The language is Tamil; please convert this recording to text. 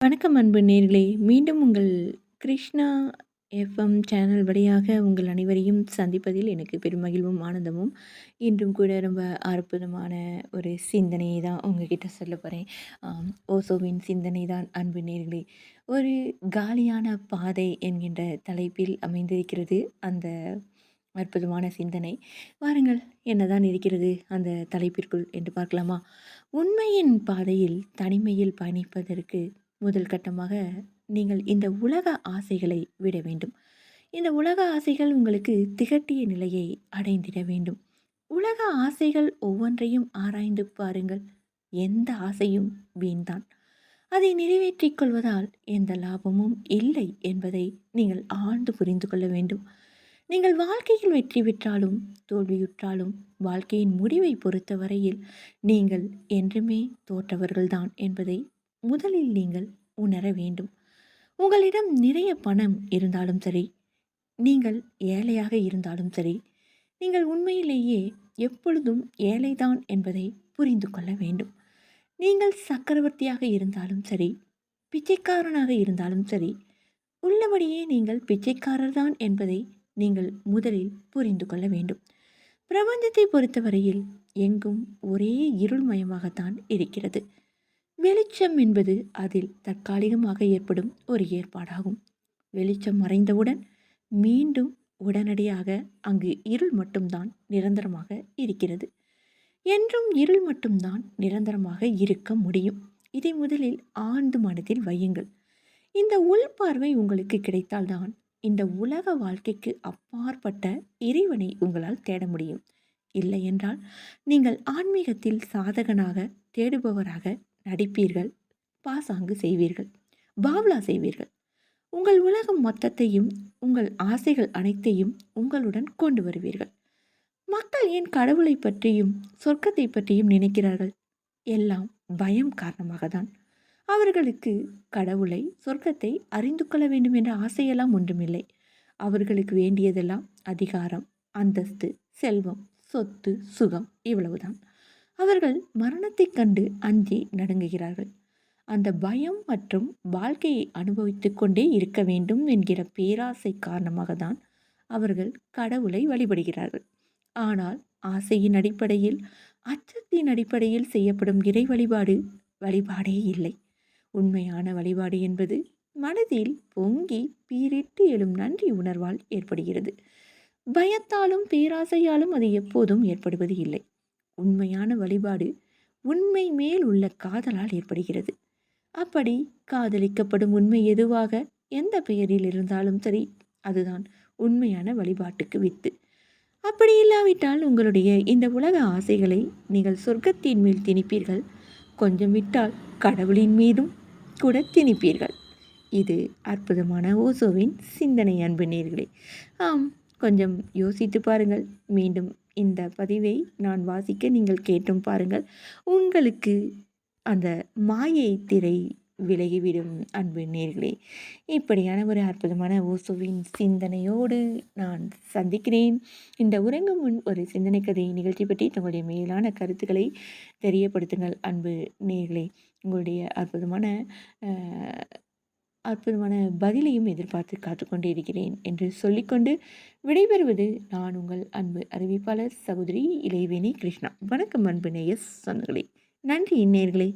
வணக்கம் அன்பு நேர்களே. மீண்டும் உங்கள் கிருஷ்ணா எஃப்எம் சேனல் வழியாக உங்கள் அனைவரையும் சந்திப்பதில் எனக்கு பெருமகிழ்வும் ஆனந்தமும். இன்றும் கூட ரொம்ப அற்புதமான ஒரு சிந்தனையை தான் உங்ககிட்ட சொல்ல போகிறேன் ஓசோவின் சிந்தனை தான் அன்பு நேர்களே. ஒரு காலியான பாதை என்கின்ற தலைப்பில் அமைந்திருக்கிறது அந்த அற்புதமான சிந்தனை. வாருங்கள் என்னதான் இருக்கிறது அந்த தலைப்பிற்குள் என்று பார்க்கலாமா? உண்மையின் பாதையில் தனிமையில் பயணிப்பதற்கு முதல் கட்டமாக நீங்கள் இந்த உலக ஆசைகளை விட வேண்டும். இந்த உலக ஆசைகள் உங்களுக்கு திகட்டிய நிலையை அடைந்திட வேண்டும். உலக ஆசைகள் ஒவ்வொன்றையும் ஆராய்ந்து பாருங்கள். எந்த ஆசையும் வீண்தான். அதை நிறைவேற்றிக் கொள்வதால் எந்த லாபமும் இல்லை என்பதை நீங்கள் ஆழ்ந்து புரிந்து கொள்ள வேண்டும். நீங்கள் வாழ்க்கையில் வெற்றி பெற்றாலும் தோல்வியுற்றாலும் வாழ்க்கையின் முடிவை பொறுத்தவரையில் நீங்கள் என்றுமே தோற்றவர்கள்தான் என்பதை முதலில் நீங்கள் உணர வேண்டும். உங்களிடம் நிறைய பணம் இருந்தாலும் சரி நீங்கள் ஏழையாக இருந்தாலும் சரி நீங்கள் உண்மையிலேயே எப்பொழுதும் ஏழைதான் என்பதை புரிந்து கொள்ள வேண்டும். நீங்கள் சக்கரவர்த்தியாக இருந்தாலும் சரி பிச்சைக்காரனாக இருந்தாலும் சரி உள்ளபடியே நீங்கள் பிச்சைக்காரர் தான் என்பதை நீங்கள் முதலில் புரிந்து கொள்ள வேண்டும். பிரபஞ்சத்தை பொறுத்தவரையில் எங்கும் ஒரே இருள்மயமாகத்தான் இருக்கிறது. வெளிச்சம் என்பது அதில் தற்காலிகமாக ஏற்படும் ஒரு ஏற்பாடாகும். வெளிச்சம் மறைந்தவுடன் மீண்டும் உடனடியாக அங்கு இருள் மட்டும்தான் நிரந்தரமாக இருக்கிறது. என்றும் இருள் மட்டும்தான் நிரந்தரமாக இருக்க முடியும். இதை முதலில் ஆழ்ந்து மனதில் வையுங்கள். இந்த உள்பார்வை உங்களுக்கு கிடைத்தால்தான் இந்த உலக வாழ்க்கைக்கு அப்பாற்பட்ட இறைவனை உங்களால் தேட முடியும். இல்லை என்றால் நீங்கள் ஆன்மீகத்தில் சாதகனாக தேடுபவராக நடிப்பீர்கள் பாசாங்கு செய்வீர்கள் பாவ்லா செய்வீர்கள். உங்கள் உலகம் மொத்தத்தையும் உங்கள் ஆசைகள் அனைத்தையும் உங்களுடன் கொண்டு வருவீர்கள். மக்கள் ஏன் கடவுளை பற்றியும் சொர்க்கத்தை பற்றியும் நினைக்கிறார்கள்? எல்லாம் பயம் காரணமாக தான் அவர்களுக்கு கடவுளை சொர்க்கத்தை அறிந்து கொள்ள வேண்டும் என்ற ஆசையெல்லாம் ஒன்றுமில்லை. அவர்களுக்கு வேண்டியதெல்லாம் அதிகாரம் அந்தஸ்து செல்வம் சொத்து சுகம் இவ்வளவுதான். அவர்கள் மரணத்தைக் கண்டு அஞ்சி நடுங்குகிறார்கள். அந்த பயம் மற்றும் வாழ்க்கையை அனுபவித்து கொண்டே இருக்க வேண்டும் என்கிற பேராசை காரணமாக தான் அவர்கள் கடவுளை வழிபடுகிறார்கள். ஆனால் ஆசையின் அடிப்படையில் அச்சத்தின் அடிப்படையில் செய்யப்படும் இறை வழிபாடு வழிபாடே இல்லை. உண்மையான வழிபாடு என்பது மனதில் பொங்கி பீரிட்டு எழும் நன்றி உணர்வால் ஏற்படுகிறது. பயத்தாலும் பேராசையாலும் அது எப்போதும் ஏற்படுவது இல்லை. உண்மையான வழிபாடு உண்மை மேல் உள்ள காதலால் ஏற்படுகிறது. அப்படி காதலிக்கப்படும் உண்மை எதுவாக எந்த பெயரில் இருந்தாலும் சரி அதுதான் உண்மையான வழிபாட்டுக்கு வித்து. அப்படி இல்லாவிட்டால் உங்களுடைய இந்த உலக ஆசைகளை நீங்கள் சொர்க்கத்தின் மேல் திணிப்பீர்கள். கொஞ்சம் விட்டால் கடவுளின் மீதும் கூட திணிப்பீர்கள். இது அற்புதமான ஓசோவின் சிந்தனை அன்பு நேர்களே. ஆம் கொஞ்சம் யோசித்து பாருங்கள். மீண்டும் இந்த பதிவை நான் வாசிக்க நீங்கள் கேட்டும் பாருங்கள். உங்களுக்கு அந்த மாயை திரை விலகிவிடும் அன்பு நேர்களே. இப்படியான ஒரு அற்புதமான ஓசோவின் சிந்தனையோடு நான் சந்திக்கிறேன். இந்த உறங்கும் முன் ஒரு சிந்தனை கதை நிகழ்ச்சி பற்றி தங்களுடைய மேலான கருத்துக்களை தெரியப்படுத்துங்கள் அன்பு நேர்களே. உங்களுடைய அற்புதமான அற்புதமான பதிலையும் எதிர்பார்த்து காத்துக்கொண்டு இருக்கிறேன் என்று சொல்லிக்கொண்டு விடைபெறுவது நான் உங்கள் அன்பு அறிவிப்பாளர் சகோதரி இளைவேணி கிருஷ்ணா. வணக்கம் அன்பு நேயஸ் சொந்தங்களே. நன்றி நேர்களே